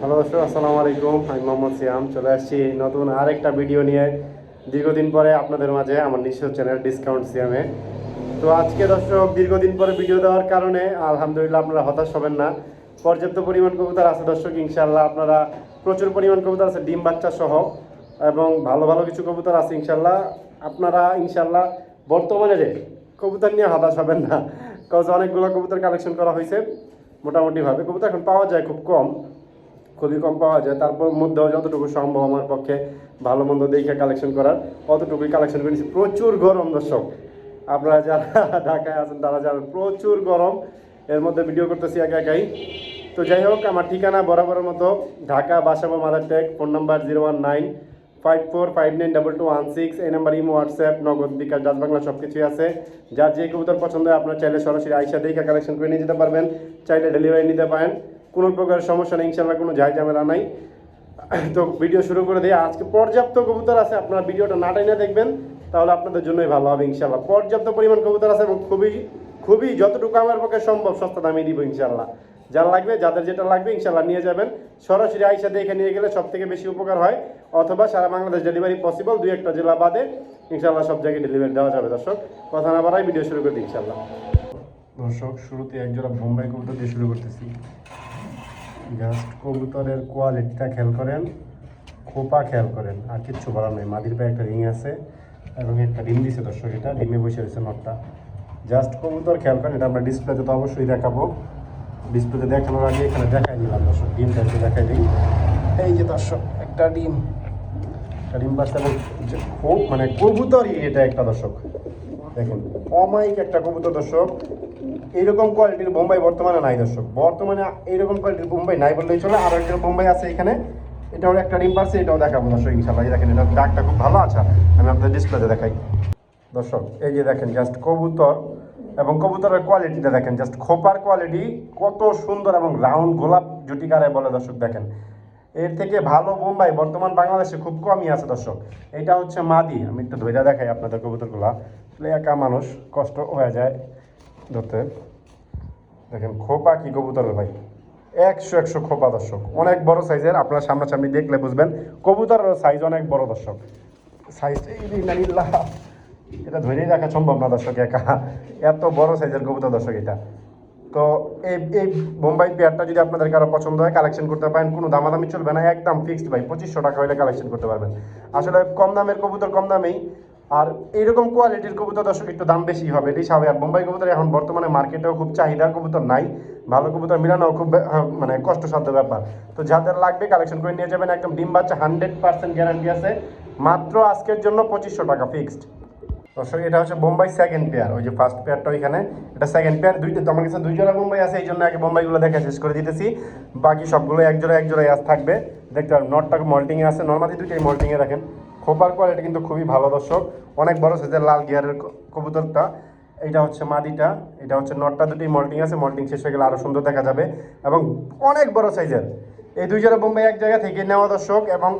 Hello দর্শক, আসসালামু আলাইকুম। আমি মোহাম্মদ সিয়াম, চলে আসছি নতুন আরেকটা ভিডিও নিয়ে। দীর্ঘদিন পরে আপনাদের মাঝে আমার নিজস্ব চ্যানেল ডিসকাউন্ট সিয়ামে তো আজকে দর্শক, দীর্ঘদিন পরে ভিডিও দেওয়ার কারণে আলহামদুলিল্লাহ আপনারা হতাশ হবেন না। পর্যাপ্ত পরিমাণ কবুতর আছে দর্শক ইনশাল্লাহ আপনারা প্রচুর পরিমাণ কবুতর আছে, ডিম বাচ্চা সহ, এবং ভালো ভালো কিছু কবুতর আছে ইনশাল্লাহ আপনারা ইনশাল্লাহ বর্তমানে যে কবুতর নিয়ে হতাশ হবেন না কজ অনেকগুলো কবুতর কালেকশন করা হয়েছে। মোটামুটিভাবে কবুতর এখন পাওয়া যায় খুব কম। খুবই কম পাওয়া যায়, তারপর মধ্যেও যতটুকু সম্ভব আমার পক্ষে ভালো মন্দ দেখে কালেকশন করার অতটুকুই কালেকশন করেছি। প্রচুর গরম, দর্শক। আপনারা যারা ঢাকায় আছেন, তারা জানেন, প্রচুর গরম। এর মধ্যে ভিডিও করতেছি একা একাই। তো যাই হোক, আমার ঠিকানা বরাবরের মতো, Dhaka Basabo Madartek, phone number zero one nine five four five nine double two one six এই number imo, WhatsApp, Nagad, bKash, Dutch Bangla সব কিছুই আছে। যার যে কবুতর পছন্দ হয়, আপনার চাইলে সরাসরি আইসা দেখে কালেকশন করে নিয়ে যেতে পারবেন। চাইলে ডেলিভারি নিতে পারেন। কোনো প্রকার সমস্যা নেই ইনশাল্লাহ কোনো ঝাই ঝামেলা নাই। তো ভিডিও শুরু করে দিয়ে আজকে পর্যাপ্ত কবুতর আছে, আপনারা ভিডিওটা না টাইনে দেখবেন, তাহলে আপনাদের জন্যই ভালো হবে ইনশাল্লাহ পর্যাপ্ত পরিমাণ কবুতর আছে এবং খুবই খুবই যতটুকু আমার পক্ষে সম্ভব সস্তা দামে দিব ইনশাল্লাহ যার লাগবে, যাদের যেটা লাগবে ইনশাল্লাহ নিয়ে যাবেন। সরাসরি আইসা দেখে নিয়ে গেলে সব থেকে বেশি উপকার হয়, অথবা সারা বাংলাদেশ ডেলিভারি পসিবল দুই একটা জেলা বাদে ইনশাল্লাহ সব জায়গায় ডেলিভারি দেওয়া যাবে। দর্শক, কথা না বাড়াই ভিডিও শুরু করে দিই ইনশাল্লাহ দর্শক, শুরুতে একজোড়া বোম্বাই কবুতর দিয়ে শুরু করতেছি। জাস্ট কবুতরের কোয়ালিটিটা খেয়াল করেন, খোপা খেয়াল করেন, আর কিচ্ছু বলার নেই। মাদির পায়ে একটা রিং আছে, এবং একটা ডিম দিছে দর্শক, এটা ডিমে বসে রয়েছে নটটা। জাস্ট কবুতর খেয়াল করেন, এটা আমরা ডিসপ্লেতে তো অবশ্যই দেখাবো। ডিসপ্লেতে দেখানোর আগে এখানে দেখাই দিলাম দর্শক, ডিমটা একটু দেখাই দিই। এই যে দর্শক, একটা ডিম। একটা ডিম এবং খুব মানে কবুতরই এটা একটা দর্শক। দেখেন অমাইক একটা কবুতর, দর্শক। এইরকম কোয়ালিটির বোম্বাই বর্তমানে নাই, দর্শক। বর্তমানে এইরকম কোয়ালিটির বোম্বাই নাই বললেই চলে। আরও একটা বোম্বাই আছে এখানে। এটাও একটা ডিম পারছে, এটাও দেখাবো, দর্শক ইনশাল্লাহ দেখেন, এটা ডাকটা খুব ভালো আছে। আমি আপনাদের ডিসপ্লেতে দেখাই। দর্শক, এই যে দেখেন জাস্ট কবুতর এবং কবুতরের কোয়ালিটিটা দেখেন। জাস্ট খোপার কোয়ালিটি কত সুন্দর এবং রাউন্ড গোলাপ জুটিকারে বলে, দর্শক, দেখেন। এর থেকে ভালো বোম্বাই বর্তমান বাংলাদেশে খুব কমই আছে, দর্শক। এটা হচ্ছে মাদি। আমি একটু ধৈর্য দেখাই আপনাদের কবুতরগুলা। আসলে একা মানুষ, কষ্ট হয়ে যায় ধরতে। দেখেন, খোপা কি কবুতরের ভাই। একশো একশো খোপা, দর্শক। অনেক বড় সাইজের, আপনার সামনাসামনি দেখলে বুঝবেন। কবুতরের সাইজ অনেক বড়, দর্শক। সাইজ এটা ধরেই রাখা সম্ভব না, দর্শক, একা। এত বড় সাইজের কবুতর, দর্শক, এটা। তো এই এই বোম্বাই পেয়ারটা যদি আপনাদের কারও পছন্দ হয় কালেকশন করতে পারেন কোনো দামাদামি চলবে না একদম ফিক্সড ভাই। পঁচিশশো টাকা হলে কালেকশন করতে পারবেন। আসলে কম দামের কবুতর কম দামেই। আর এইরকম কোয়ালিটির কবুতর দর্শক একটু দাম বেশি হবে এটাই স্বাভাবিক। আর বোম্বাই কবুতর এখন বর্তমানে মার্কেটেও খুব চাহিদা কবুতর নাই। ভালো কবুতর মিলানো খুব হ্যাঁ, মানে কষ্টসাধ্য ব্যাপার। তো যাদের লাগবে কালেকশন করে নিয়ে যাবেন একদম ডিম বাচ্চা হান্ড্রেড পার্সেন্ট গ্যারান্টি আছে। মাত্র আজকের জন্য পঁচিশশো টাকা ফিক্সড দর্শক এটা হচ্ছে বোম্বাই সেকেন্ড পেয়ার ওই যে ফার্স্ট পেয়ারটা ওইখানে। এটা সেকেন্ড পেয়ার দুইটা আমার কাছে দুই জোড়া বোম্বাই আছে, এই জন্য আগে বোম্বাইগুলো দেখা শেষ করে দিতেছি। বাকি সবগুলো এক জোড়া এক জোড়াই আজ থাকবে। দেখতে পারেন, নটটা মল্টিংয়ে আছে, নর্মালি দুইটাই মল্টিংয়ে রাখেন। খোপার কোয়ালিটি কিন্তু খুবই ভালো দর্শক। অনেক বড় সাইজের লাল গিয়ারের কবুতরটা। এইটা হচ্ছে মাদিটা, এটা হচ্ছে নটটা দুটি মল্টিং আছে। মল্টিং শেষ হয়ে গেলে আরও সুন্দর দেখা যাবে। এবং অনেক বড় সাইজের এই দুই জোড়া বোম্বাই এক জায়গা থেকে নেওয়া দর্শক, এবং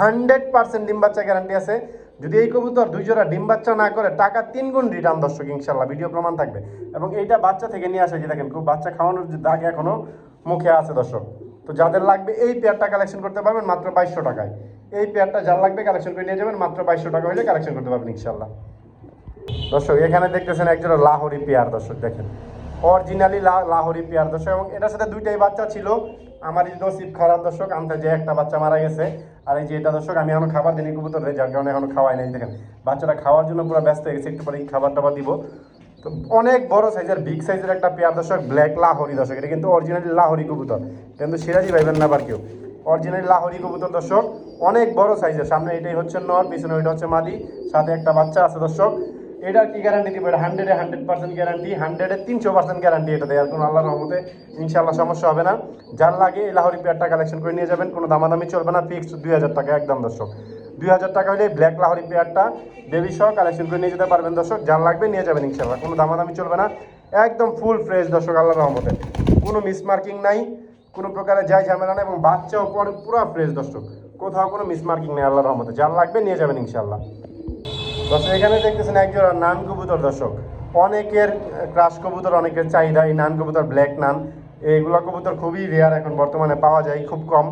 হান্ড্রেড পার্সেন্ট ডিম বাচ্চা গ্যারান্টি আছে। যদি এই কবুতর দুই জোড়া ডিম বাচ্চা না করে, টাকা তিন গুণ রিটার্ন দর্শক ইনশাল্লাহ ভিডিও প্রমাণ থাকবে। এবং এইটা বাচ্চা থেকে নিয়ে আসে যে দেখেন, খুব বাচ্চা খাওয়ানোর যে দাগ এখনও মুখে আছে দর্শক। তো যাদের লাগবে এই পেয়ারটা কালেকশন করতে পারবেন মাত্র বাইশশো টাকায়। এই পেয়ারটা যার লাগবে কালেকশন করে নিয়ে যাবেন মাত্র বাইশশো টাকা হলে কালেকশন করতে পারবেন ইনশাল্লাহ দর্শক, এখানে দেখতেছেন একজোড়া লাহোরি পেয়ার দর্শক, দেখেন। অরিজিনালি লাহোরি পেয়ার দর্শক, এবং এটার সাথে দুইটাই বাচ্চা ছিল। আমারই নসিব খারাপ দর্শক আনতে যে একটা বাচ্চা মারা গেছে, আর এই যে এটা দর্শক, আমি এখনও খাবার দিনই কবুতর যার কারণে এখনও খাওয়াই নাই, দেখেন। বাচ্চাটা খাওয়ার জন্য পুরো ব্যস্ত হয়ে গেছে, একটু পরে খাবার টাবার দিব। তো অনেক বড় সাইজের বিগ সাইজের একটা পেয়ার দর্শক ব্ল্যাক লাহোরি দর্শক, এটা কিন্তু অরিজিনালি লাহোরি কবুতর। কিন্তু সিরাজি ভাইবেন না আবার কেউ। অরিজিনালি লাহরি কবুতর দর্শক, অনেক বড় সাইজের, সামনে এটাই হচ্ছে নর, পিছনে ওইটা হচ্ছে মাদি, সাথে একটা বাচ্চা আছে দর্শক। এটার কি গ্যারান্টি দিবে? এটা হান্ড্রেডে হান্ড্রেড পার্সেন্ট গ্যারান্টি হান্ড্রেডে তিনশো পার্সেন্ট গ্যারান্টি এটা দেয় কোনো আল্লাহর রহমতে ইনশাল্লাহ সমস্যা হবে না। যার লাগে এই লাহোরি পেয়ারটা কালেকশন করে নিয়ে যাবেন, কোনো দামাদামি চলবে না ফিক্সড দুই হাজার টাকা, একদম দর্শক। দুই হাজার টাকা হলে ব্ল্যাক লাহোরি পেয়ারটা বেবি সহ কালেকশন করে নিয়ে যেতে পারবেন দর্শক। যার লাগবে নিয়ে যাবেন ইনশাল্লাহ কোনো দামাদামি চলবে না। একদম ফুল ফ্রেশ দর্শক, আল্লাহর রহমতে। কোনো মিসমার্কিং নাই, কোনো প্রকারে যাই ঝামেলা নেই এবং বাচ্চাও পরে পুরো ফ্রেশ দর্শক। কোথাও কোনো মিসমার্কিং নেই, আল্লাহর রহমতে। যার লাগবে নিয়ে যাবেন ইনশাল্লাহ দর্শক, এখানে দেখতেছেন একজোড়া নান কবুতর, দর্শক। অনেকের ক্রাশ কবুতর, অনেকের চাহিদা, এই নান কবুতর ব্ল্যাক নান। এইগুলো কবুতর খুবই রেয়ার এখন বর্তমানে পাওয়া যায়, খুব কম।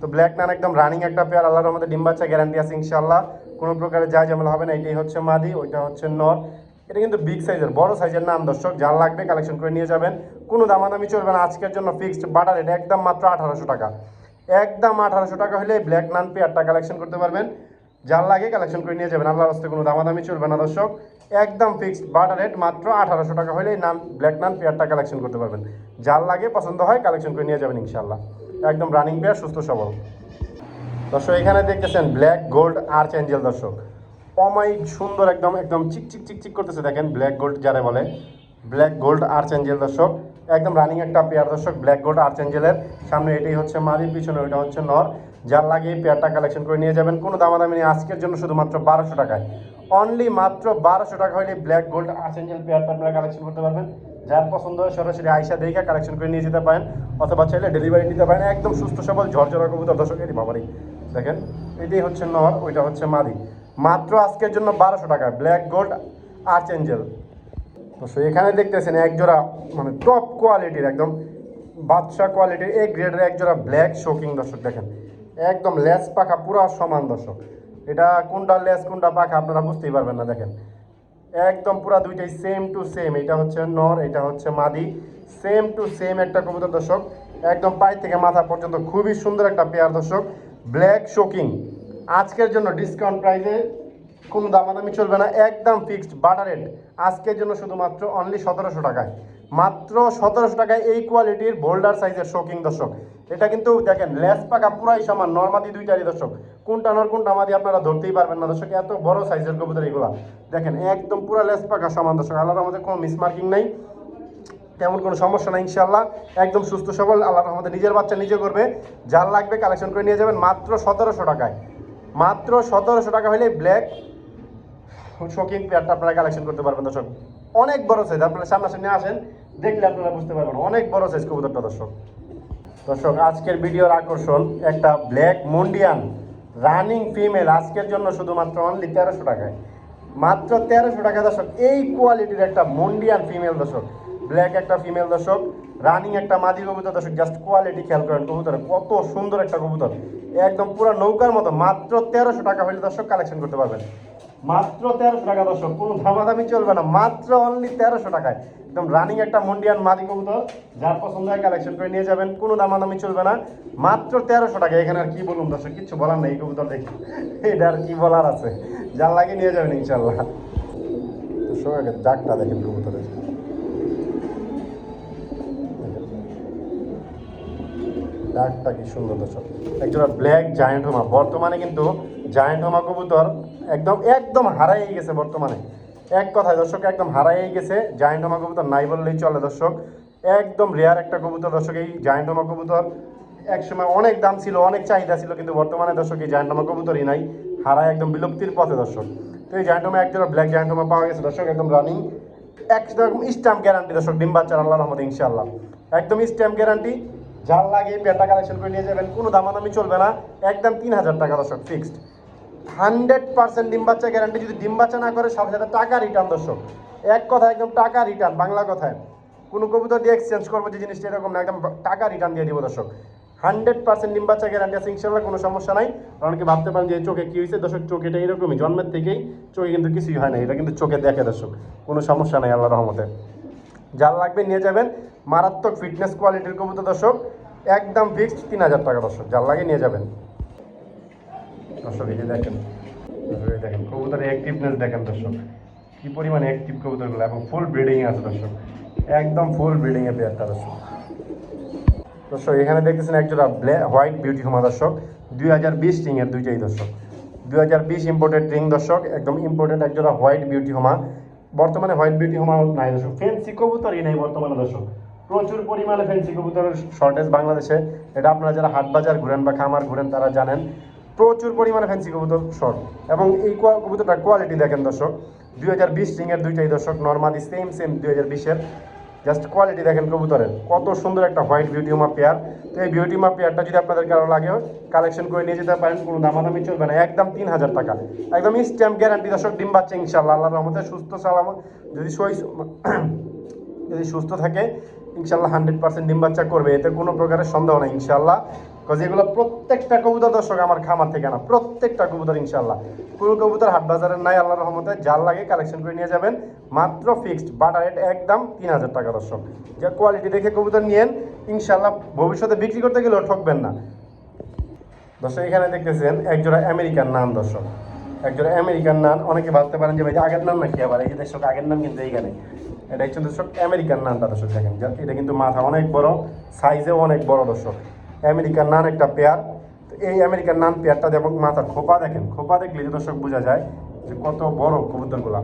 তো ব্ল্যাক নান একদম রানিং একটা পেয়ার আল্লাহর আমাদের ডিম বাচ্চা গ্যারান্টি আছে ইনশাল্লাহ কোনো প্রকারের যা ঝামেলা হবে না, এটাই হচ্ছে মাদি, ওইটা হচ্ছে নর। এটা কিন্তু বিগ সাইজের বড় সাইজের নাম দর্শক। যার লাগবে কালেকশন করে নিয়ে যাবেন। কোনো দামাদামি চলবে না, আজকের জন্য ফিক্সড বাটার এটা একদম মাত্র আঠারোশো টাকা। একদম আঠারোশো টাকা হলে ব্ল্যাক নান পেয়ারটা কালেকশন করতে পারবেন। যার লাগে কালেকশন করে নিয়ে যাবেন। আল্লাহর হস্তে কোনো দামাদামি চলবে না, দর্শক। একদম ফিক্সড বাটার রেট মাত্র আঠারোশো টাকা হলে নান ব্ল্যাক নান পেয়ারটা কালেকশন করতে পারবেন। যার লাগে পছন্দ হয় কালেকশন করে নিয়ে যাবেন ইনশাল্লাহ একদম রানিং পেয়ার সুস্থ, সবল। দর্শক, এখানে দেখতেছেন ব্ল্যাক গোল্ড আর্চ অ্যাঞ্জেল দর্শক। অমাইক সুন্দর, একদম একদম চিক চিক চিক চিক করতেছে। দেখেন ব্ল্যাক গোল্ড যারা বলে। ব্ল্যাক গোল্ড আর্চ অ্যাঞ্জেল দর্শক। একদম রানিং একটা পেয়ার দর্শক ব্ল্যাক গোল্ড আর্চ অ্যাঞ্জেলের সামনে এটাই হচ্ছে মাদির পিছনে, ওইটা হচ্ছে নর। যার লাগে পেয়ারটা কালেকশন করে নিয়ে যাবেন। কোনো দামাদামি নেই, আজকের জন্য শুধুমাত্র বারোশো টাকায়। অনলি মাত্র বারোশো টাকা হলে ব্ল্যাক গোল্ড আর্চ অ্যাঞ্জেল পেয়ারটা আপনারা কালেকশন করতে পারবেন। যার পছন্দ হয় সরাসরি আইসা দেখে কালেকশন করে নিয়ে যেতে পারেন, অথবা চাইলে ডেলিভারি দিতে পারেন। একদম সুস্থ, সবল, ঝরঝরা কবুতর দর্শক এটি বাবারই দেখেন, এটাই হচ্ছে নর, ওইটা হচ্ছে মাদি। মাত্র আজকের জন্য বারোশো টাকা ব্ল্যাক গোল্ড আর্চ অ্যাঞ্জেল তো এখানে দেখতেছেন এক জোড়া মানে টপ কোয়ালিটির একদম বাদশা কোয়ালিটির এই গ্রেডের এক জোড়া ব্ল্যাক শোকিং দর্শক দেখেন। একদম লেস পাখা, পুরো সমান দর্শক। এটা কোনটা লেস, কোনটা পাখা, আপনারা বুঝতেই পারবেন না, দেখেন। একদম পুরো দুইটাই সেম টু সেম এটা হচ্ছে নর, এটা হচ্ছে মাদি। সেম টু সেম একটা কবুতর দর্শক। একদম পাই থেকে মাথা পর্যন্ত খুবই সুন্দর একটা পেয়ার দর্শক। ব্ল্যাক শোকিং আজকের জন্য ডিসকাউন্ট প্রাইসে কোনো দামাদামি চলবে না, একদম ফিক্সড বাটার রেট আজকের জন্য শুধুমাত্র অনলি সতেরোশো টাকায়। মাত্র সতেরোশো টাকায় এই কোয়ালিটির বোল্ডার সাইজের শোকিং দর্শক। এটা কিন্তু দেখেন, লেস পাকা, পুরাই সমান, নর্মাদি দুইটারই দর্শক। কোনটা নর, কোনটা মাদি আপনারা ধরতেই পারবেন না দর্শক, এত বড় সাইজের কবুতর এগুলা। দেখেন, একদম পুরা লেস পাকা সমান দর্শক, আল্লাহর আমাদের কোনো মিসমার্কিং নাই। তেমন কোনো সমস্যা নাই ইনশাল্লাহ একদম সুস্থ, সবল আল্লাহ আমাদের নিজের বাচ্চা নিজে করবে। যার লাগবে কালেকশন করে নিয়ে যাবেন মাত্র সতেরোশো টাকায়। মাত্র সতেরোশো টাকা হলে ব্ল্যাক শোকিং পেয়ারটা আপনারা কালেকশন করতে পারবেন দর্শক। অনেক বড় সাইজ আপনারা সামনাসামনি আসেন দেখলে আপনারা বুঝতে পারবেন, অনেক বড় সাইজ কবুতরটা দর্শক। দর্শক, আজকের ভিডিওর আকর্ষণ, একটা ব্ল্যাক মুন্ডিয়ান রানিং ফিমেল আজকের জন্য শুধুমাত্র অনলি তেরোশো টাকায়। মাত্র তেরোশো টাকা দর্শক, এই কোয়ালিটির একটা মুন্ডিয়ান ফিমেল দর্শক। ব্ল্যাক একটা ফিমেল দর্শক রানিং একটা মাদি কবুতর দর্শক জাস্ট কোয়ালিটি খেয়াল করেন কবুতর, কত সুন্দর একটা কবুতর। একদম পুরো নৌকার মতো, মাত্র তেরোশো টাকা হলে দর্শক কালেকশন করতে পারবেন। মাত্র তেরোশো টাকা, দর্শক, কোনো দামাদামি চলবে না, মাত্র অনলি তেরোশো টাকায়। একদম রানিং একটা মন্ডিয়ান মাদি কবুতর, যার পছন্দ হয় কালেকশন করে নিয়ে যাবেন, কোনো দামাদামি চলবে না, মাত্র তেরোশো টাকা। এখানে আর কি বলুন, দর্শক, কিচ্ছু বলার নেই কবুতর দেখি। এটা আর কি বলার আছে? যার লাগে নিয়ে যাবেন ইনশাল্লাহ আগে ডাকটা দেখেন কবুতরের। ডাকটা কি সুন্দর, দর্শক। একজোড়া ব্ল্যাক জায়েন্ট হোমা। বর্তমানে কিন্তু জায়েন্ট হোমা কবুতর একদম একদম হারাই গেছে বর্তমানে। এক কথায় দর্শক, একদম হারাই গেছে। জায়ান্ট হোমা কবুতর নাই বললেই চলে দর্শক। একদম রেয়ার একটা কবুতর দর্শক এই জায়ান্ট হোমা কবুতর। একসময় অনেক দাম ছিল, অনেক চাহিদা ছিল, কিন্তু বর্তমানে দর্শক এই জায়ান্ট হোমা কবুতরই নাই। হারায় একদম বিলুপ্তির পথে দর্শক। তো এই জায়ান্ট হোমা একজোড়া ব্ল্যাক জায়ান্ট হোমা পাওয়া গেছে দর্শক, একদম রানিং একদম স্ট্যাম্প গ্যারান্টি দর্শক, ডিম বাচ্চার আল্লাহ রহমদ ইনশাল্লাহ একদম স্ট্যাম্প গ্যারান্টি যার লাগে পেটা কালেকশন করে নিয়ে যাবেন, কোনো দামাদামি চলবে না। একদম তিন হাজার টাকা দর্শক ফিক্সড হান্ড্রেড পার্সেন্ট ডিম বাচ্চা গ্যারান্টি যদি ডিম বাচ্চা না করে, সাথে সাথে টাকা রিটার্ন দর্শক। এক কথা একদম টাকা রিটার্ন বাংলা কথায়। কোনো কবুতর দিয়ে এক্সচেঞ্জ করব যে জিনিসটা এরকম না, একদম টাকা রিটার্ন দিয়ে দিব দর্শক। হান্ড্রেড পার্সেন্ট ডিম বাচ্চা গ্যারান্টি আছে, ইনশাল্লাহ কোনো সমস্যা নাই। অনেকে ভাবতে পারেন যে চোখে কী হয়েছে? দর্শক, চোখ এটা এরকমই, জন্মের থেকেই চোখে কিন্তু কিছুই হয় না, এটা কিন্তু চোখে দেখে দর্শক। কোনো সমস্যা নাই আল্লাহ রহমতে। যার লাগবে নিয়ে যাবেন। মারাত্মক ফিটনেস কোয়ালিটির কবুতর দর্শক, একদম ফিক্সড তিন হাজার টাকা দর্শক, যার লাগে নিয়ে যাবেন। দর্শক, এই যে দেখেন দেখেন, কবুতরের অ্যাক্টিভনেস দেখেন দর্শক, কি পরিমাণে অ্যাক্টিভ কবুতরগুলো এবং ফুল ব্রিডিংয়ে আছে দর্শক, একদম ফুল ব্রিডিংয়ে পেয়ারটা দর্শক। দর্শক, এখানে দেখতেছেন একজোড়া ব্ল্যাক হোয়াইট বিউটি হোমা দর্শক, দুই হাজার বিশ রিংয়ের দুইটাই দর্শক। দুই হাজার বিশ ইম্পোর্টেড রিং দর্শক, একদম ইম্পোর্টেড একজোড়া হোয়াইট বিউটি হোমা। বর্তমানে হোয়াইট বিউটি হোমা নাই দর্শক ফেন্সি কবুতরই নেই বর্তমানে দর্শক। প্রচুর পরিমাণে ফেন্সি কবুতরের শর্টেজ বাংলাদেশে। এটা আপনারা যারা হাট বাজার ঘুরেন বা খামার ঘুরেন, তারা জানেন প্রচুর পরিমাণে ফ্যান্সি কবুতর শর্ট এবং এই কবুতরটার কোয়ালিটি দেখেন দর্শক, দুই হাজার বিশ রিংয়ের দুইটাই দর্শক নর্মালি সেম সেম দুই হাজার বিশের জাস্ট কোয়ালিটি দেখেন কবুতরের। কত সুন্দর একটা হোয়াইট বিউটিমা পেয়ার তো এই বিউটিমা পেয়ারটা যদি আপনাদের কারও লাগে কালেকশন করে নিয়ে যেতে পারেন, কোনো দামাদামি চলবে না, একদম তিন হাজার টাকা। একদম স্ট্যাম্প গ্যারান্টি দর্শক, ডিম বাচ্চা ইনশাল্লাহ আল্লাহর রহমতে সুস্থ, সালাম। যদি সই যদি সুস্থ থাকে ইনশাল্লাহ হান্ড্রেড পার্সেন্ট ডিম বাচ্চা করবে, এতে কোনো প্রকারের সন্দেহ নেই ইনশাল্লাহ কজ এগুলো প্রত্যেকটা কবুতর দর্শক আমার খামার থেকে না, প্রত্যেকটা কবুতর ইনশাল্লাহ পুরো কবুতর হাট বাজারের নাই আল্লাহ রহমতে যার লাগে কালেকশন করে নিয়ে যাবেন। মাত্র ফিক্সড বাটার রেট একদম তিন হাজার টাকা দর্শক। যে কোয়ালিটি দেখে কবুতর নিয়েন ইনশাল্লাহ ভবিষ্যতে বিক্রি করতে গেলেও ঠকবেন না। দর্শক, এখানে দেখতেছেন একজোড়া আমেরিকান নান দর্শক। একজোড়া আমেরিকান নান অনেকে ভাবতে পারেন যে ভাই আগের নাম নাকি আবার? এই দর্শক, আগের নাম কিন্তু এইখানে। এটা হচ্ছে দর্শক আমেরিকান নানটা দর্শক দেখেন। এটা কিন্তু মাথা অনেক বড় সাইজেও অনেক বড় দর্শক। আমেরিকান নান একটা পেয়ার। তো এই আমেরিকান নান পেয়ারটা এবং মাথার খোপা দেখেন। খোপা দেখলে যে দর্শক বোঝা যায় যে কত বড় কবুতরগুলা।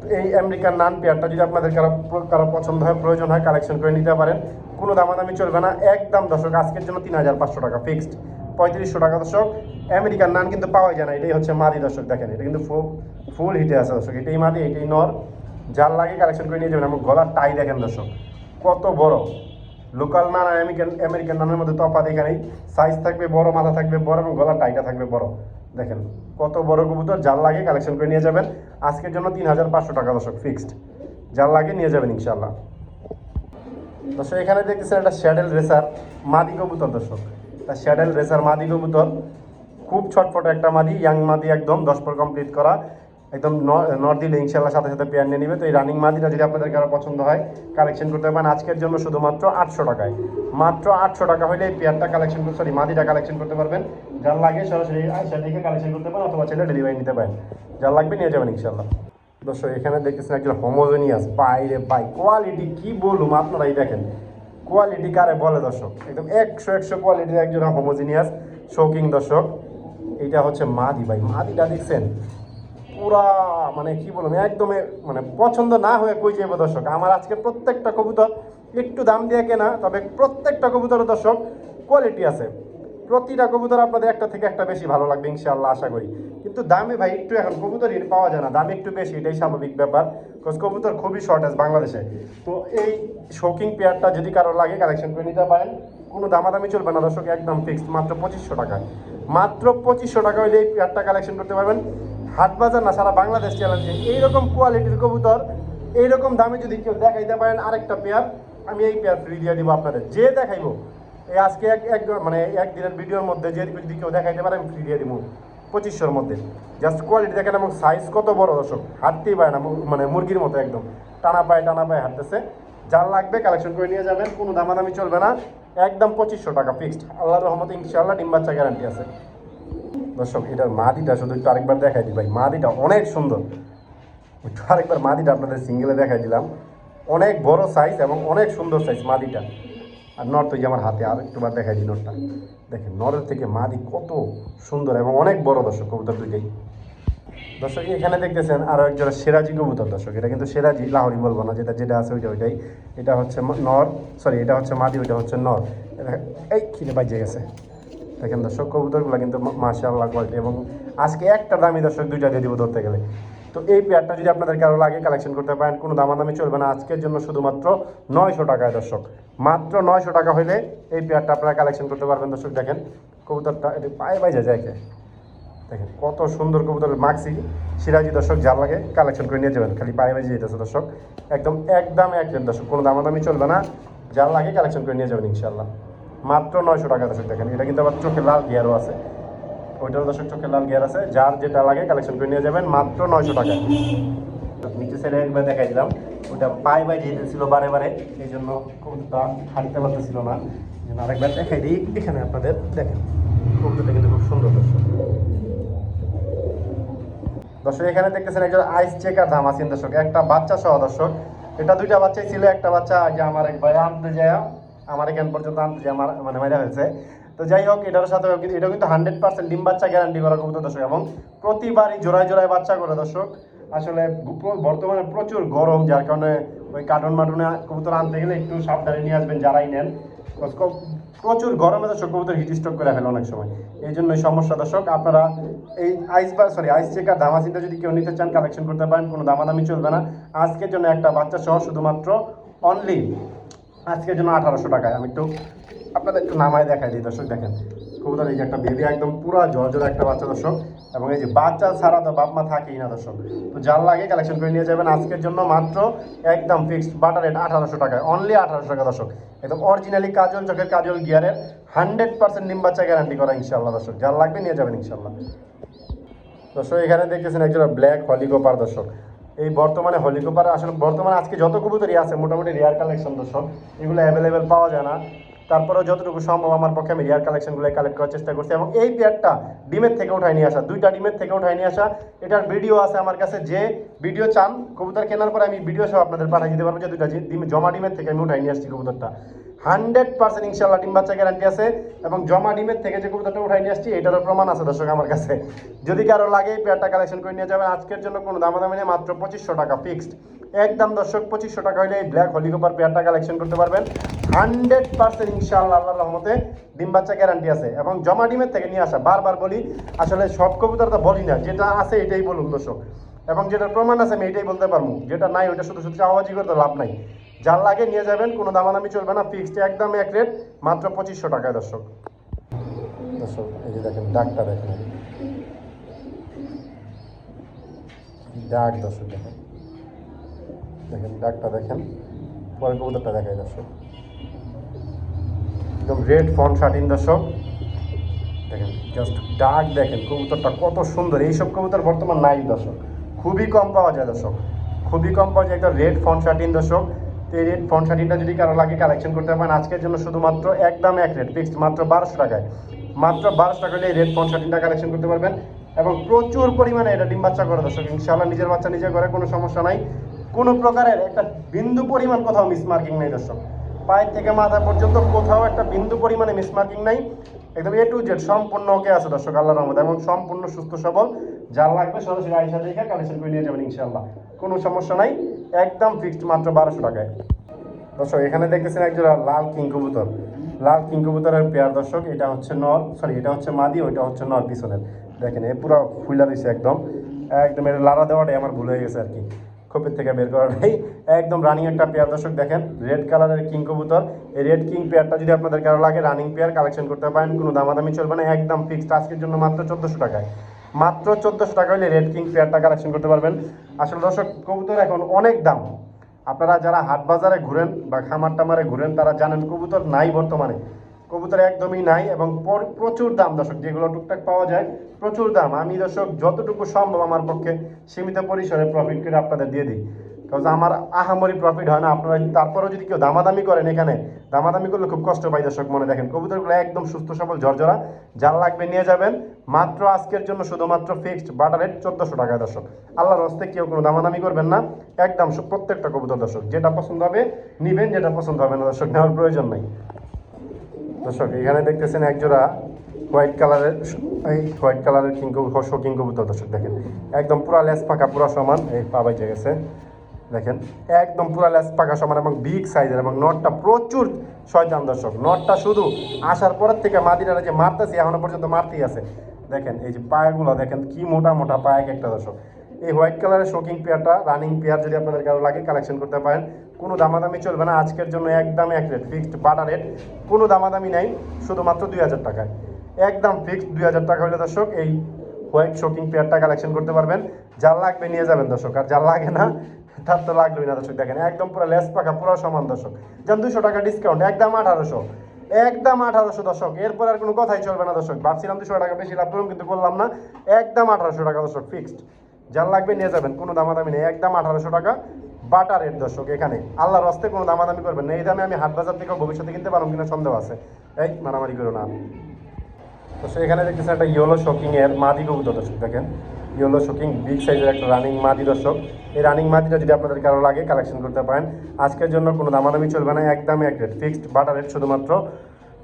তো এই আমেরিকান নান পেয়ারটা যদি আপনাদের কারও কারও পছন্দ হয়, প্রয়োজন হয় কালেকশন করে নিতে পারেন। কোনো দামাদামি চলবে না। একদম দর্শক, আজকের জন্য তিন হাজার পাঁচশো টাকা ফিক্সড পঁয়ত্রিশশো টাকা দর্শক। আমেরিকান নান কিন্তু পাওয়া যায় না। এটাই হচ্ছে মাদি দর্শক দেখেন। এটা কিন্তু ফুল হিটে আছে দর্শক। এটাই মাদি, এটাই নর। যার লাগে কালেকশন করে নিয়ে যাবেন। এবং গলার টাই দেখেন দর্শক। কত বড়। লোকাল নান আর আমেরিকান আমেরিকান নানের মধ্যে তফাৎ এখানেই। সাইজ থাকবে বড়, মাথা থাকবে বড় এবং গলা টাইটা থাকবে বড়। দেখেন, কত বড় কবুতর, যার লাগে কালেকশন করে নিয়ে যাবেন। আজকের জন্য তিন হাজার পাঁচশো টাকা দর্শক ফিক্সড যার লাগে নিয়ে যাবেন ইনশাল্লাহ দর্শক, এখানে দেখতেছেন একটা শ্যাডেল রেসার মাদি কবুতর দর্শক। তা শ্যাডেল রেসার মাদি কবুতর। খুব ছটফট একটা মাদি ইয়াং মাদি একদম, দশ পর কমপ্লিট করা। একদম নর দিলে ইনশাল্লাহ সাথে সাথে পেয়ার নিয়ে নিবে। তো এই রানিং মাদিটা যদি আপনাদের কারও পছন্দ হয় কালেকশন করতে পারেন। আজকের জন্য শুধুমাত্র আটশো টাকায়। মাত্র আটশো টাকা হলে এই পেয়ারটা কালেকশন করতে সরি মাদিটা কালেকশন করতে পারবেন। যার লাগে সরাসরি আইসা দেখে কালেকশন করতে পারেন অথবা ছেলে ডেলিভারি নিতে পারেন। যার লাগবে নিয়ে যাবেন ইনশাল্লাহ দর্শক, এখানে দেখতেছেন একজন হোমোজেনিয়াস বাইরে বাই কোয়ালিটি কি বলুম আপনারাই দেখেন। কোয়ালিটি কারে বলে দর্শক? একদম একশো একশো কোয়ালিটির একজন হোমোজিনিয়াস শৌকিং দর্শক। এইটা হচ্ছে মাদি ভাই। মাদিটা দেখছেন? পুরা মানে কি বলব একদমই মানে পছন্দ না হয়ে কই যাব দর্শক। আমার আজকে প্রত্যেকটা কবুতর একটু দাম দিয়ে কেনা, তবে প্রত্যেকটা কবুতর দর্শক কোয়ালিটি আছে। প্রতিটা কবুতর আপনাদের একটা থেকে একটা বেশি ভালো লাগবে, ইনশাআল্লাহ আশা করি। কিন্তু দামে ভাই, একটু এখন কবুতর রেট পাওয়া যায় না। দাম একটু বেশি, এটাই স্বাভাবিক ব্যাপার। বিকজ কবুতর খুবই শর্টেজ বাংলাদেশে। তো এই শৌকিং পেয়ারটা যদি কারও লাগে কালেকশন করে নিতে পারেন। কোনো দামাদামি চলবে না দর্শক, একদম ফিক্সড মাত্র পঁচিশশো টাকা। মাত্র পঁচিশশো টাকা হলে এই পেয়ারটা কালেকশন করতে পারবেন। হাট বাজার না, সারা বাংলাদেশ চ্যালেঞ্জে এইরকম কোয়ালিটির কবুতর, এইরকম দামে যদি কেউ দেখাইতে পারেন আরেকটা পেয়ার আমি এই পেয়ার ফ্রি দিয়ে দিব আপনাদের। যে দেখাইবো, এই আজকে এক এক মানে একদিনের ভিডিওর মধ্যে যে যদি কেউ দেখাইতে পারে, আমি ফ্রি দিয়ে দিব পঁচিশশোর মধ্যে। জাস্ট কোয়ালিটি দেখেন এবং সাইজ কত বড়, দর্শক। হাঁটতেই পারে না মানে মুরগির মতো একদম। টানা পায়ে টানা পায়ে হাঁটতেছে। যার লাগবে কালেকশন করে নিয়ে যাবেন, কোনো দামাদামি চলবে না। একদম পঁচিশশো টাকা ফিক্সড আল্লাহ রহমতে ইনশাআল্লাহ ডিম বাচ্চা গ্যারান্টি আছে। দর্শক, এটার মাদিটা শুধু একটু আরেকবার দেখাই দিই ভাই। মাদিটা অনেক সুন্দর। একটু আরেকবার মাদিটা আপনাদের সিঙ্গেলে দেখাই দিলাম। অনেক বড় সাইজ এবং অনেক সুন্দর সাইজ মাদিটা। আর নর তো আমার হাতে আর একটুবার দেখাই দিই নরটা। দেখেন, নরের থেকে মাদি কত সুন্দর এবং অনেক বড় দর্শক কবুতর দুইটাই। দর্শক, এখানে দেখতেছেন আরও একজোড়া সেরাজি কবুতর দর্শক। এটা কিন্তু সেরাজি, লাহরি বলব না, যেটা যেটা আছে ওইটা, ওইটাই। এটা হচ্ছে নর সরি এটা হচ্ছে মাদি, ওইটা হচ্ছে নর। এই খিদে বাজে গেছে। দেখেন দর্শক, কবুতরগুলো কিন্তু মাশাআল্লাহ কোয়ালিটি এবং আজকে একটা দামি দর্শক দুইটা দিয়ে দিব ধরতে গেলে। তো এই পেয়ারটা যদি আপনাদের কারও লাগে কালেকশন করতে পারেন, কোনো দামাদামি চলবে না। আজকের জন্য শুধুমাত্র নয়শো টাকায় দর্শক। মাত্র নয়শো টাকা হলে এই পেয়ারটা আপনারা কালেকশন করতে পারবেন। দর্শক দেখেন, কবুতরটা এটা পায়ে বাইজে যায় দেখেন কত সুন্দর কবুতরের মাক্সি। সিরাজি দর্শক, যার লাগে কালেকশন করে নিয়ে যাবেন। খালি পায়ে বাজে যেতেছে দর্শক। একদম একদম এক দর্শক, কোনো দামাদামি চলবে না। যার লাগে কালেকশন করে নিয়ে যাবেন ইনশাল্লাহ মাত্র নয়শো টাকা দর্শক দেখেন, এটা কিন্তু আবার চোখে লাল গিয়ারও আছে। ওইটার দর্শক চোখে লাল গিয়ার আছে, যার যেটা লাগে কালেকশন করে নিয়ে যাবেন মাত্র নয়শো টাকা। নিচে সাইডে একবার দেখাই দিলাম, ওটা পায়ে বাই যেতেছিল বারে বারে, এই জন্য কবুতরটা হাঁটতে পারতেছিল না। জন্য আরেকবার দেখাই দিই, এখানে আপনাদের দেখেন, কবুতরটা কিন্তু খুব সুন্দর দর্শক। দর্শক, এখানে দেখতেছেন একজন আইস চেকার ধাম আছেন দর্শক, একটা বাচ্চা সহ দর্শক। এটা দুইটা বাচ্চাই ছিল, একটা বাচ্চা যে আমার এক ভাই আনতে যায়। আমার এখান পর্যন্ত আনতে যায় আমার মানে মাইরা হয়েছে তো যাই হোক, এটার সাথে এটা কিন্তু হান্ড্রেড পার্সেন্ট ডিম বাচ্চা গ্যারান্টি করা কবুতর দর্শক, এবং প্রতিবারই জোড়ায় জোড়ায় বাচ্চা করে দর্শক। আসলে বর্তমানে প্রচুর গরম, যার কারণে ওই কার্টুন মাটুনে কবুতর আনতে গেলে একটু সাবধানে নিয়ে আসবেন যারাই নেন। প্রচুর গরমে দর্শক কবুতর হিট স্ট্রোক করে ফেলে অনেক সময়। এই জন্যই সমস্যা দর্শক, আপনারা এই আইস বা সরি আইস চেকার দামাসিনটা যদি কেউ নিতে চান কালেকশন করতে পারেন, কোনো দামাদামি চলবে না। আজকের জন্য একটা বাচ্চা সহ শুধুমাত্র অনলি আজকের জন্য আঠারোশো টাকায় আমি একটু আপনাদের একটু নামায় দেখাই দিই, দর্শক দেখেন। কবুতর এই যে একটা বেবি একদম পুরো জর্জর একটা বাচ্চা, দর্শক। এবং এই যে বাচ্চা ছাড়া তো বাপ মা থাকেই না, দর্শক। তো যার লাগে কালেকশন করে নিয়ে যাবেন আজকের জন্য মাত্র একদম ফিক্সড বাটার রেট আঠারোশো টাকায়। অনলি আঠারোশো টাকা, দর্শক। একদম অরিজিনালি কাজল চোখের কাজল গিয়ারের হান্ড্রেড পার্সেন্ট নিম বাচ্চা গ্যারান্টি করা ইনশাল্লাহ দর্শক। যার লাগবে নিয়ে যাবেন ইনশাল্লাহ দর্শক, এখানে দেখতেছেন একজন ব্ল্যাক হলিকোপার দর্শক। এই বর্তমানে হলিকোপার আসলে বর্তমানে আজকে যত কবুতরই আছে, মোটামুটি রেয়ার কালেকশন তো সব, এগুলো অ্যাভেলেবেল পাওয়া যায় না। তারপরেও যতটুকু সম্ভব আমার পক্ষে আমি রেয়ার কালেকশনগুলো কালেক্ট করার চেষ্টা করছি এবং এই পেয়ারটা ডিমের থেকে উঠাই নিয়ে আসা, দুইটা ডিমের থেকে উঠাই নিয়ে আসা। এটার ভিডিও আছে আমার কাছে, যে ভিডিও চান, কবুতর কেনার পরে আমি ভিডিও সহ আপনাদের পাঠিয়ে দিতে পারব যে দুইটা ডিম, জমা ডিমের থেকে আমি উঠাই নিয়ে আসছি কবুতরটা। হান্ড্রেড পার্সেন্ট ইনশাল্লাহ ডিম বাচ্চা গ্যারান্টি আছে এবং জমা ডিমের থেকে যে কবিতাটা উঠাই নিয়ে আসছি, এটারও প্রমাণ আছে দর্শক আমার কাছে। যদি কারও লাগে পেয়ারটা কালেকশন করে নিয়ে যাবেন, আজকের জন্য কোনো দামাদামি নেই, মাত্র পঁচিশশো টাকা ফিক্সড একদম দর্শক, পঁচিশশো টাকা হলে এই ব্ল্যাক হলিকপার পেয়ারটা কালেকশন করতে পারবেন। হান্ড্রেড পার্সেন্ট ইনশাআল্লাহ আল্লাহ রহমতে ডিম বাচ্চা গ্যারান্টি আছে। এবং জমা ডিমের থেকে নিয়ে আসা, বারবার বলি, আসলে সব কবুতর তো বলি না, যেটা আছে এটাই বলুন দর্শক। এবং যেটা প্রমাণ আছে আমি এটাই বলতে পারব, যেটা নাই ওটা শুধু শুধু আওয়াজই করতে লাভ নাই। যার লাগে নিয়ে যাবেন, কোনো দামাদামি চলবে না ফিক্সড একদম এক রেট মাত্র পঁচিশশো টাকায় দর্শক। দর্শক, এই যে দেখেন ডাকটা দেখেন। ডাক দর্শক, দেখেন। দেখেন ডাকটা দেখেন। পরে কবুতরটা দেখায় দর্শক। একদম রেড ফন শার্টিন দর্শক। দেখেন জাস্ট ডাক দেখেন, কবুতরটা কত সুন্দর। এইসব কবুতর বর্তমান নাই দর্শক। খুবই কম পাওয়া যায় দর্শক। খুবই কম পাওয়া যায় একটা রেড ফন শার্টিন দর্শক। এই রেড ফন শার্টিনটা যদি কারও লাগে কালেকশন করতে পারেন, আজকের জন্য শুধুমাত্র একদম এক রেট ফিক্সড মাত্র বারোশো টাকায়। মাত্র বারোশো টাকা হলে এই রেড ফন শার্টিনটা কালেকশন করতে পারবেন এবং প্রচুর পরিমাণে এটা ডিম বাচ্চা করে দর্শক, ইনশাআল্লাহ নিজের বাচ্চা নিজে করে, কোনো সমস্যা নাই। কোনো প্রকারের একটা বিন্দু পরিমাণ কোথাও মিসমার্কিং নেই দর্শক। পায়ের থেকে মাথা পর্যন্ত কোথাও একটা বিন্দু পরিমাণে মিসমার্কিং নাই। একদম এ টু জেড সম্পূর্ণ ওকে আছে দর্শক, আল্লাহর রহমত, এবং সম্পূর্ণ সুস্থ সবল। যার লাগবে সরাসরি আইসা দেখে কালেকশন করে নিয়ে যাবেন ইনশাল্লাহ কোনো সমস্যা নাই, একদম ফিক্সড মাত্র বারোশো টাকায়। দর্শক, এখানে দেখতেছেন একজন লাল কিং কবুতর। লাল কিং কবুতরের পেয়ার দর্শক, এটা হচ্ছে নর সরি এটা হচ্ছে মাদি, ওইটা হচ্ছে নর পিছনের। দেখেন, এ পুরো ফুলা রয়েছে একদম। একদম এটা লাড়া দেওয়াটাই আমার ভুল হয়ে গেছে আর কি। খোপের থেকে বের করা নেই। একদম রানিং একটা পেয়ার দর্শক, দেখেন রেড কালারের কিং কবুতর। এই রেড কিং পেয়ারটা যদি আপনাদের কারও লাগে রানিং পেয়ার কালেকশন করতে পারেন, কোনো দামাদামি চলবে না, একদম ফিক্সড আজকের জন্য মাত্র চোদ্দোশো টাকায়। মাত্র চোদ্দোশো টাকা হলে রেড কিং ফেয়ার টাকা কালেকশন করতে পারবেন। আসলে দর্শক, কবুতর এখন অনেক দাম। আপনারা যারা হাট বাজারে ঘুরেন বা খামার টামারে ঘুরেন, তারা জানেন কবুতর নাই বর্তমানে। কবুতর একদমই নাই এবং প্রচুর দাম দর্শক, যেগুলো টুকটাক পাওয়া যায়, প্রচুর দাম। আমি দর্শক, যতটুকু সম্ভব আমার পক্ষে সীমিত পরিসরে প্রফিট করে আপনাদের দিয়ে দিই। কারণ আমার আহামরি প্রফিট হয় না, আপনারা তারপরেও যদি কেউ দামাদামি করেন এখানে, দামাদামি করলে খুব কষ্ট পাই দর্শক মনে দেখেন। কবুতরগুলো একদম সুস্থ, সবল, ঝরঝরা, যার লাগবে নিয়ে যাবেন। মাত্র আজকের জন্য শুধুমাত্র ফিক্সড বাটার রেট চোদ্দোশো টাকা দর্শক। আল্লাহর হস্তে কেউ কোনো দামাদামি করবেন না। একদম প্রত্যেকটা কবুতর দর্শক, যেটা পছন্দ হবে নিবেন, যেটা পছন্দ হবে না দর্শক, নেওয়ার প্রয়োজন নাই। দর্শক, এখানে দেখতেছেন একজোড়া হোয়াইট কালারের এই হোয়াইট কালারের কিং শোকিং কবুতর দর্শক দেখেন। একদম পুরা লেস পাকা, পুরা সমান। এই পা বাইচে গেছে। দেখেন, একদম পুরা লেস পাকা সমান এবং বিগ সাইজের এবং নটটা প্রচুর শয়তান দর্শক। নটটা শুধু আসার পরের থেকে মাদিনারা যে মারতেছে, এখনও পর্যন্ত মারতেই আছে। দেখেন, এই যে পায়াগুলো, দেখেন কি মোটা মোটা পায়া এক একটা দর্শক। এই হোয়াইট কালারের শোকিং পেয়ারটা রানিং পেয়ার যদি আপনাদের কারও লাগে কালেকশন করতে পারেন। কোনো দামাদামি চলবে না, আজকের জন্য একদম এক রেট ফিক্সড বাটা রেট কোনো দামাদামি নাই, শুধুমাত্র দুই হাজার টাকায়। একদম ফিক্সড দুই হাজার টাকা হলে দর্শক, এই হোয়াইট শোকিং পেয়ারটা কালেকশন করতে পারবেন। যার লাগবে নিয়ে যাবেন দর্শক, আর যার লাগে না তার তো লাগবেই না দর্শক, দেখেন, একদম পুরো লেস পাকা পুরো সমান দর্শক। যেমন দুশো টাকা ডিসকাউন্ট একদম আঠারোশো। একদম আঠারোশো দর্শক, এরপর আর কোনো কথাই চলবে না দর্শক। ভাবছিলাম দুশো টাকা বেশি লাভ করুন কিন্তু করলাম না। একদম আঠারোশো টাকা দর্শক ফিক্সড যার লাগবে নিয়ে যাবেন, কোনো দামাদামি নেই। একদম আঠারোশো টাকা বাটা রেট দর্শক, এখানে। আল্লাহর হস্তে কোনো দামাদামি করবেন না। এই দামে আমি হাট বাজার থেকেও ভবিষ্যতে কিনতে পারব কিনা সন্দেহ আছে। এই, মারামারি করো না। তো সেখানে দেখতেছেন একটা ইয়েলো শোকিং এর মাদি কবুতর দর্শক, দেখেন। ইয়েলো শোকিং বিগ সাইজের একটা রানিং মাদি দর্শক। এই রানিং মাদিটা যদি আপনাদের কারও লাগে কালেকশন করতে পারেন। আজকের জন্য কোনো দামাদামি চলবে না একদম এক রেট ফিক্সড বাটার রেট শুধুমাত্র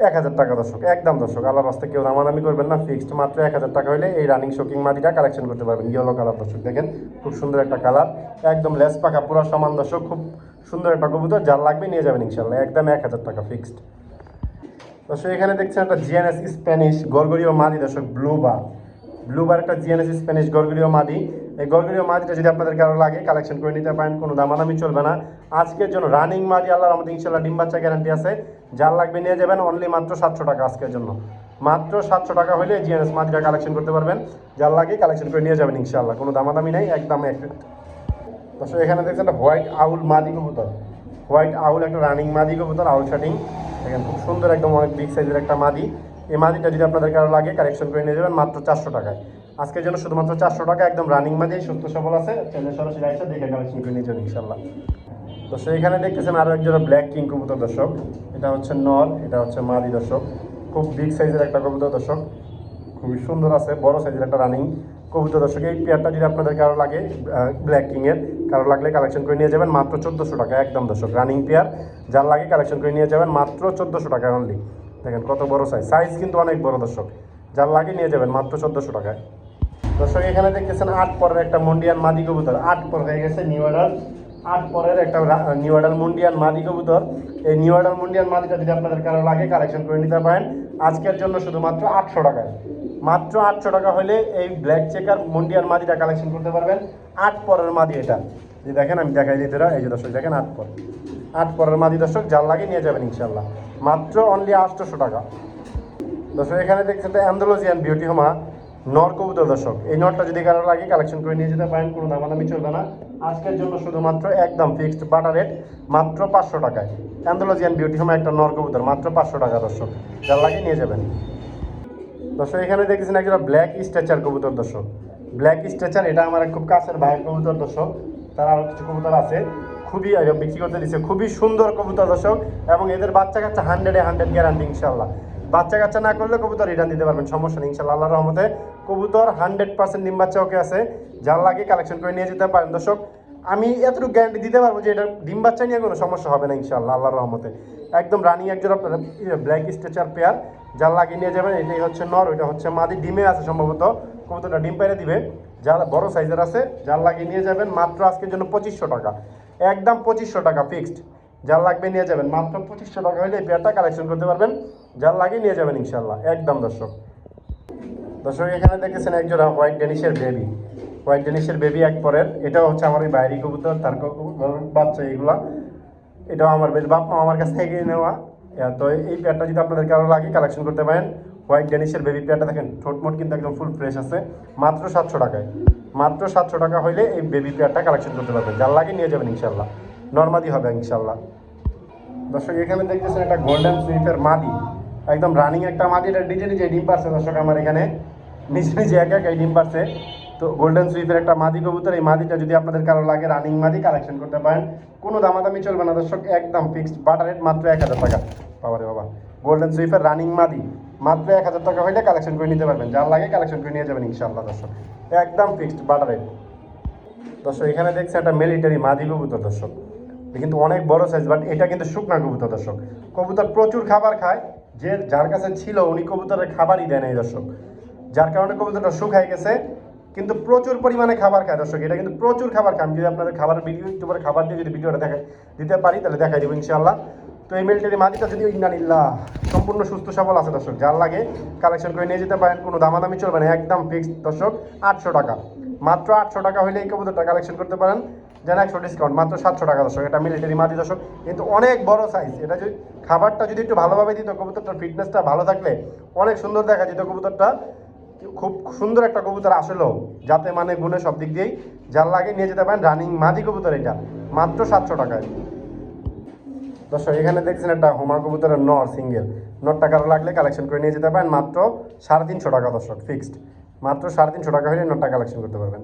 এক হাজার টাকা দর্শক, একদম দর্শক। আল্লাহর রাস্তে কেউ দামাদামি করবেন না ফিক্সড মাত্র এক হাজার টাকা হলে এই রানিং শোকিং মাদিটা কালেকশন করতে পারবেন। ইয়েলো কালার দর্শক, দেখেন, খুব সুন্দর একটা কালার একদম লেস পাকা, পুরো সমান দর্শক, খুব সুন্দর একটা কবুতর। যার লাগবে নিয়ে যাবেন ইনশাল্লাহ একদম এক হাজার টাকা ফিক্সড দর্শক, এখানে দেখছেন একটা জিএনএস স্প্যানিশ গরগরীয় মাদি দর্শক ব্লু বার ব্লুবার একটা জিএনএস স্প্যানিশ গরগুলিও মাদি। এই গরগুলিও মাদিটা যদি আপনাদের কারও লাগে কালেকশন করে নিতে পারেন, কোনো দামাদামি চলবে না। আজকের জন্য রানিং মাদি, আল্লাহর আমাদের ইনশাল্লাহ ডিম বাচ্চা গ্যারান্টি আছে। যার লাগবে নিয়ে যাবেন অনলি মাত্র সাতশো টাকা আজকের জন্য। মাত্র সাতশো টাকা হলে জিএনএস মাদিটা কালেকশন করতে পারবেন। যার লাগে কালেকশন করে নিয়ে যাবেন ইনশাল্লাহ কোনো দামাদামি নেই, একদম এক। দর্শক, এখানে দেখছেন হোয়াইট আউল মাদি কবুতর। হোয়াইট আউল একটা রানিং মাদি কবুতর আউল শাটিং এখানে খুব সুন্দর একদম অনেক বিগ সাইজের একটা মাদি। এই মাদিটা যদি আপনাদের কারও লাগে কালেকশন করে নিয়ে যাবেন মাত্র চারশো টাকায়। আজকের জন্য শুধুমাত্র চারশো টাকা, একদম রানিং মাদি, সুস্থ সবল আছে। চ্যানেল সরাসরি আইসা দেখে কালেকশন করে নিয়ে যাবেন ইনশাল্লাহ তো সেইখানে দেখতেছেন আরও একজন ব্ল্যাক কিং কবুতর দর্শক। এটা হচ্ছে নর, এটা হচ্ছে মাদি দর্শক। খুব বিগ সাইজের একটা কবুতর দর্শক। খুবই সুন্দর আছে, বড় সাইজের একটা রানিং কবুতর দর্শক। এই পেয়ারটা যদি আপনাদের কারও লাগে ব্ল্যাক কিংয়ের কারও লাগলে কালেকশন করে নিয়ে যাবেন মাত্র চোদ্দোশো টাকা, একদম দর্শক। রানিং পেয়ার যার লাগে কালেকশন করে নিয়ে যাবেন মাত্র চোদ্দোশো টাকা অনলি দেখেন কত বড় সাইজ সাইজ কিন্তু অনেক বড়, দর্শক। যার লাগে নিয়ে যাবেন মাত্র চোদ্দোশো টাকায়। দর্শক, এখানে দেখতেছেন আট পরের একটা মন্ডিয়ান মাদি কবুতর। আট পর হয়ে গেছে নিউ অর্ডার আট পরের একটা নিউ অর্ডার মন্ডিয়ান মাদি কবুতর। এই নিউ অর্ডার মন্ডিয়ান মাদিটা যদি আপনাদের কারও লাগে কালেকশন করে নিতে পারেন। আজকের জন্য শুধুমাত্র আটশো টাকায়। মাত্র আটশো টাকা হলে এই ব্ল্যাক চেকার মন্ডিয়ান মাদিটা কালেকশন করতে পারবেন। আট পরের মাদি এটা। যে দেখেন, আমি দেখাই দিতে এই যে দর্শক, দেখেন আট পর। আট পরের মাদি দর্শক, যার লাগে নিয়ে যাবেন ইনশাল্লাহ মাত্র অনলি আটশোশো টাকা। দর্শক, এখানে দেখছেন অ্যান্ডোলজিয়ান বিউটি হোমা নর দর্শক। এই নটটা যদি কারও লাগে কালেকশন করে নিয়ে যেতে পারেন, কোনো দামাদামি চলবে না। আজকের জন্য শুধুমাত্র একদম ফিক্সড বাটার রেট মাত্র পাঁচশো টাকায়। অ্যান্ডোলজিয়ান বিউটি হোমা একটা নর কবুতর, মাত্র পাঁচশো টাকা দর্শক। যার লাগে নিয়ে যাবেন। দর্শক, এখানে দেখছেন একটা ব্ল্যাক স্ট্রেচার কবুতর দর্শক। ব্ল্যাক স্ট্রেচার এটা আমার খুব কাছের ভাইয়ের কবুতর দর্শক। তার আরও কিছু কবুতর আছে। খুবই বিক্রি করতে দিচ্ছে খুবই সুন্দর কবুতর, দর্শক, এবং এদের বাচ্চা কাচ্চা হান্ড্রেডে হান্ড্রেড গ্যারান্টি ইনশাল্লাহ বাচ্চা কাচ্চা না করলে কবুতর রিটার্ন দিতে পারবেন, সমস্যা নেই ইনশাল্লাহ আল্লাহর রহমতে কবুতর হান্ড্রেড পার্সেন্ট ডিম বাচ্চা ওকে আছে। যার লাগে কালেকশন করে নিয়ে যেতে পারেন, দর্শক। আমি এতটুকু গ্যারান্টি দিতে পারব যে এটা ডিম বাচ্চা নিয়ে কোনো সমস্যা হবে না ইনশাল্লাহ আল্লাহর রহমতে। একদম রানিং আপনার ব্ল্যাক স্ট্রেচার পেয়ার যার লাগিয়ে নিয়ে যাবেন, এটাই হচ্ছে নর, ওইটা হচ্ছে মাদি। ডিমে আছে সম্ভবত, কবুতরটা ডিম পেরে দিবে। যার বড় সাইজের আছে, যার লাগিয়ে নিয়ে যাবেন মাত্র আজকের জন্য পঁচিশশো টাকা। একদম পঁচিশশো টাকা ফিক্সড যার লাগবে নিয়ে যাবেন মাত্র পঁচিশশো টাকা হলে এই কালেকশন করতে পারবেন। যার লাগিয়ে নিয়ে যাবেন ইনশাল্লাহ একদম দর্শক। দর্শক, এখানে দেখেছেন একজোড়া হোয়াইট ডেনিশের বেবি হোয়াইট ডেনিশের বেবি এক পরের। এটাও হচ্ছে আমার ওই বাইরি কবুতর, তার বাচ্চা এগুলা। এটাও আমার বেশ বাপ মা আমার কাছ থেকে নেওয়া। তো এই পেয়ারটা যদি আপনাদের কারও লাগে কালেকশন করতে পারেন হোয়াইট ডেনিশের বেবি পেয়ারটা দেখেন ঠোঁটমোট কিন্তু একদম ফুল ফ্রেশ আছে। মাত্র সাতশো টাকায়। মাত্র সাতশো টাকা হইলে এই বেবি পেয়ারটা কালেকশন করতে পারবেন। যার লাগে নিয়ে যাবেন ইনশাল্লাহ নর্মাদি হবে ইনশাল্লাহ দর্শক, এখানে দেখতেছেন একটা গোল্ডেন সুইপের মাদি। একদম রানিং একটা মাদি। এটা নিজে নিজে ডিম পারছে দর্শক আমার এখানে। নিজে নিজে এক একাই ডিম পারছে। তো গোল্ডেন সুইপের একটা মাদি কবুতর। এই মাদিটা যদি আপনাদের কারও লাগে রানিং মাদি কালেকশন করতে পারেন। কোনো দামাদামি চলবে না দর্শক। একদম ফিক্সড বাটার রেট মাত্র এক হাজার টাকা। বাবা রে বাবা। গোল্ডেন সুইপের রানিং মাদি। মাত্র এক হাজার টাকা হইলে কালেকশন করে নিতে পারবেন। যার লাগে কালেকশন করে নিয়ে যাবেন ইনশাল্লাহ দর্শক। একদম ফিক্সড বাটার রেট দর্শক, এখানে দেখছে একটা মিলিটারি মাদি কবুতর, দর্শক। কিন্তু অনেক বড় সাইজ বাট এটা কিন্তু শুকনা কবুতর, দর্শক। কবুতর প্রচুর খাবার খায়। যে যার কাছে ছিল, উনি কবুতরের খাবারই দেয় নাই, দর্শক। যার কারণে কবুতরটা শুকায় গেছে, কিন্তু প্রচুর পরিমাণে খাবার খায়, দর্শক। এটা কিন্তু প্রচুর খাবার খায়। আমি যদি আপনাদের খাবার ভিডিও পরে খাবার দিয়ে যদি ভিডিওটা দেখাই দিতে পারি, তাহলে দেখাই দেবো ইনশাআল্লাহ। তো এই মিলিটারি মাদিটা যদি ইন্নানিল্লাহ সম্পূর্ণ সুস্থ, সবল আছে দর্শক, যার লাগে কালেকশন করে নিয়ে যেতে পারেন, কোনো দামাদামি চলবে না, একদম ফিক্সড দর্শক, আটশো টাকা। মাত্র আটশো টাকা হলে এই কবুতরটা কালেকশন করতে পারেন, যেন একশো ডিসকাউন্ট মাত্র সাতশো টাকা দর্শক, এটা মিলিটারি মাদি দর্শক, কিন্তু অনেক বড় সাইজ এটা যদি খাবারটা যদি একটু ভালোভাবে দিত কবুতরটার ফিটনেসটা ভালো থাকলে, অনেক সুন্দর দেখা যেত কবুতরটা, খুব সুন্দর একটা কবুতর আসলেও যাতে মানে গুণে সব দিক দিয়েই, যার লাগে নিয়ে যেতে পারেন রানিং মাদি কবুতর এটা, মাত্র সাতশো টাকায়। দর্শক, এখানে দেখছেন একটা হোমা কবুতরের নর, সিঙ্গেল। নটটা কারও লাগলে কালেকশন করে নিয়ে যেতে পারেন। মাত্র সাড়ে তিনশো টাকা দর্শক ফিক্সড মাত্র সাড়ে তিনশো টাকা হলে নটটা কালেকশন করতে পারবেন।